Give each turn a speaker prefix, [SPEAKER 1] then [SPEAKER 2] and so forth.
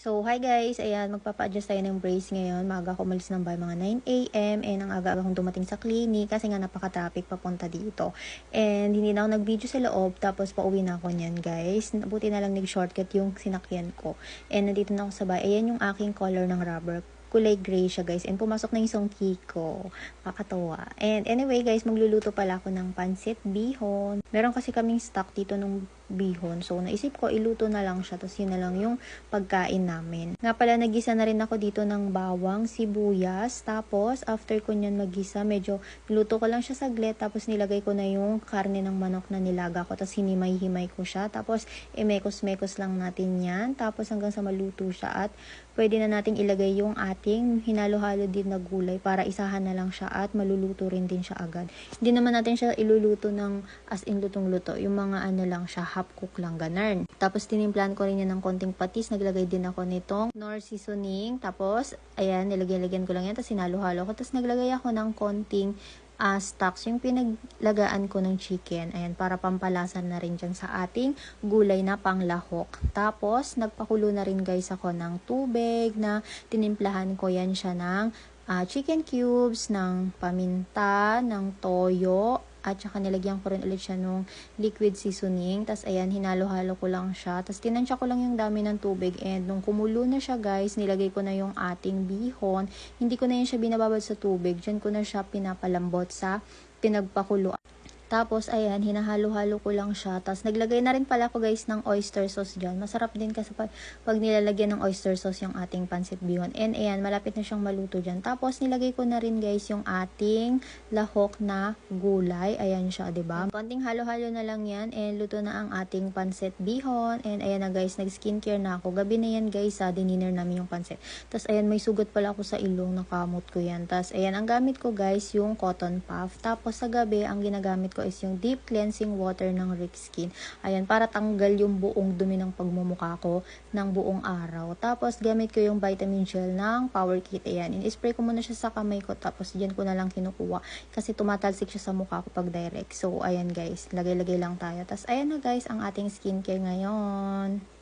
[SPEAKER 1] So, hi guys! Ayan, magpapa-adjust tayo ng brace ngayon. Maaga ako umalis ng bahay, mga 9am. And ang aga akong dumating sa clinic kasi nga napaka-traffic papunta dito. And hindi na ako nag-video sa loob. Tapos pauwi na ako niyan guys. Buti na lang nag-shortcut yung sinakyan ko. And nandito na ako sa bahay. Ayan yung aking color ng rubber kulay gray siya guys. And pumasok na yung songki ko. Kakatawa. And anyway guys, magluluto pala ako ng pansit bihon. Meron kasi kaming stock dito nung bihon. So, naisip ko, iluto na lang siya. Tapos, yun na lang yung pagkain namin. Nga pala, nagisa na rin ako dito ng bawang, sibuyas. Tapos, after ko nyan magisa, medyo niluto ko lang siya saglit. Tapos, nilagay ko na yung karne ng manok na nilaga ko. Tapos, hinimay-himay ko siya. Tapos, imekos-mekos lang natin yan. Tapos, hanggang sa maluto siya. At, pwede na nating ilagay yung ating hinalo-halo din na gulay para isahan na lang siya at maluluto rin din siya agad. Hindi naman natin siya iluluto ng as in lutong-luto. Yung mga ano lang siya, half cook lang, ganun. Tapos, tinimplahan ko rin yan ng konting patis. Naglagay din ako nitong nor seasoning. Tapos, ayan, nilagyan-lagyan ko lang yan. Tapos, sinalo-halo ko. Tapos, naglagay ako ng konting uh, stocks, yung pinaglagaan ko ng chicken. Ayan, para pampalasan na rin dyan sa ating gulay na panglahok. Tapos, nagpakulo na rin guys ako ng tubig na tinimplahan ko yan siya ng uh, chicken cubes, ng paminta, ng toyo, at saka nilagyan ko rin ulit siya nung liquid seasoning. Tapos ayan, hinalo-halo ko lang siya. Tapos tinansya ko lang yung dami ng tubig. And nung kumulo na siya guys, nilagay ko na yung ating bihon. Hindi ko na yun siya binababad sa tubig. Diyan ko na siya pinapalambot sa pinagpakulo. Tapos, ayan, hinahalo-halo ko lang siya. Tapos, naglagay na rin pala ako guys ng oyster sauce dyan. Masarap din kasi pag, pag nilalagyan ng oyster sauce yung ating pancit bihon. And, ayan, malapit na siyang maluto dyan. Tapos, nilagay ko na rin guys yung ating lahok na gulay. Ayan siya, ba diba? Konting halo-halo na lang yan. And, luto na ang ating pancit bihon. And, ayan na guys, nag-skincare na ako. Gabi na yan guys, sa dinner namin yung pancit. Tapos, ayan, may sugat pala ako sa ilong. Nakamot ko yan. Tapos, ayan, ang gamit ko guys, yung cotton puff. Tapos, sa gabi, ang ginagamit ko ko is yung deep cleansing water ng Rick Skin. Ayan, para tanggal yung buong dumi ng pagmumukha ko ng buong araw. Tapos, gamit ko yung vitamin gel ng Power Kit. Ayan, in-spray ko muna siya sa kamay ko. Tapos, dyan ko na lang kinukuha. Kasi tumatalsik siya sa mukha ko pag direct. So, ayan guys, lagay-lagay lang tayo. Tapos, ayan na guys, ang ating skincare ngayon.